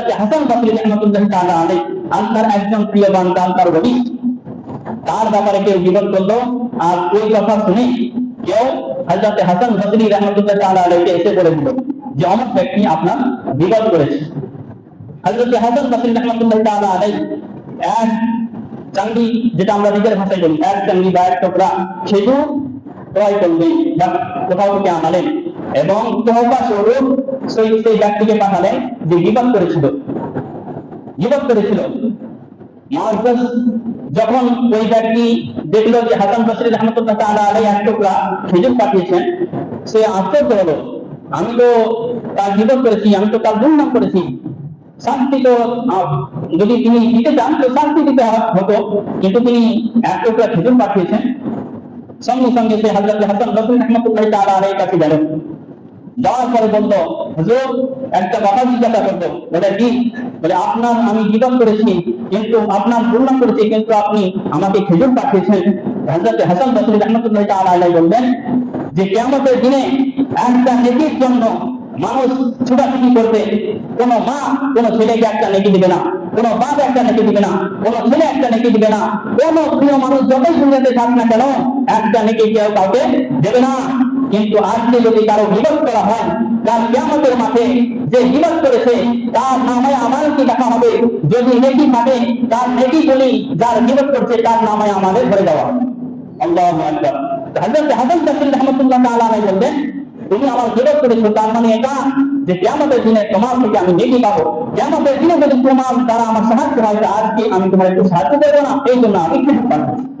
হযরত হাসান বসরি রাহমাতুল্লাহ তাআলা আলাইহি আল্লাহর একজন প্রিয় বান্দা আল্লাহর ওলি। তার ব্যাপারে কেউ জীবন করল, আর ওই কথা শুনে কেউ হযরত হাসান বসরি রাহমাতুল্লাহ তাআলা আলাইহি এসে বলে দিল যে, অমুক ব্যক্তি আপনার বিপদ করেছে। হযরত হাসান বসরি রাহমাতুল্লাহ তাআলা আলাইহি, এক চাঙ্গি, যেটা আমরা নিজের ভাষায় বলি, এক চাঙ্গি বা এক টুকরা খেজুর ক্রয় করলেন বা কোথাও থেকে আনালেন। এবং তোহফা স্বরূপ সেই ব্যক্তিকে পাঠালেন যে করেছিল। করেছিল। যখন ওই ব্যক্তি দেখল যে হাসান বসরি রহমতুল্লাহ আলাই এক টুকরা পাঠিয়েছেন, সে আশ্চর্য হলো। আমি তো তার বিপদ করেছি, আমি তো তার দুর্নাম করেছি। শাস্তি তো যদি তিনি দিতে চান তো শাস্তি দিতে হতো, কিন্তু তিনি এক টুকরা খেজুর পাঠিয়েছেন। সঙ্গে সঙ্গে সে হজরত হাসান বসরি রহমতুল্লাহ তাআলা আলাইহির কাছে গেলেন। যাওয়ার পরে বলল, হুজুর, একটা কথা জিজ্ঞাসা করব। বলে, কি? বলে, আপনার, আমি জীবন করেছি, কিন্তু আপনার দুর্নাম করেছি, কিন্তু আপনি আমাকে খেজুর পাঠিয়েছেন। হজরত হাসান বসরি রহমতুল্লাহ তাআলা বললেন, যে কিয়ামতের দিনে একটা নেকির জন্য মানুষ ছুটাছুটি করবে। কোন মা, কোন ছেলেকে একটা নেকি দিবে না। কোন বাপ একটা নেকি দিবে না। কোন ছেলে একটা নেকি দিবে না। কোন প্রিয় মানুষ যতই দুনিয়াতে থাক না কেন, একটা নেকি কেউ কাউকে দেবে না। কিন্তু আজকে যদি কারও বিপদ করা হয়, তার কিয়ামতের মাঠে যে বিপদ করেছে, তার নামে আমার কি দেখা হবে? যদি নেকি থাকে, তার নেকি গুলি যার বিপদ করছে, তার নামে আমাদের ধরে দেওয়া আল্লাহু হযরত হাসান বসরি রাহমাতুল্লাহ তাআলা বললেন, তুমি আমার বিরোধ করেছ, তার মানে এটা যে কেমতের দিনে তোমার থেকে আমি নেকি পাবো। কেমতের দিনে যদি তোমার দ্বারা আমার সাহায্য হয় আজকে আমি তোমার একটু সাহায্য দেবো না এই জন্য আমি কিছু পাঠাচ্ছি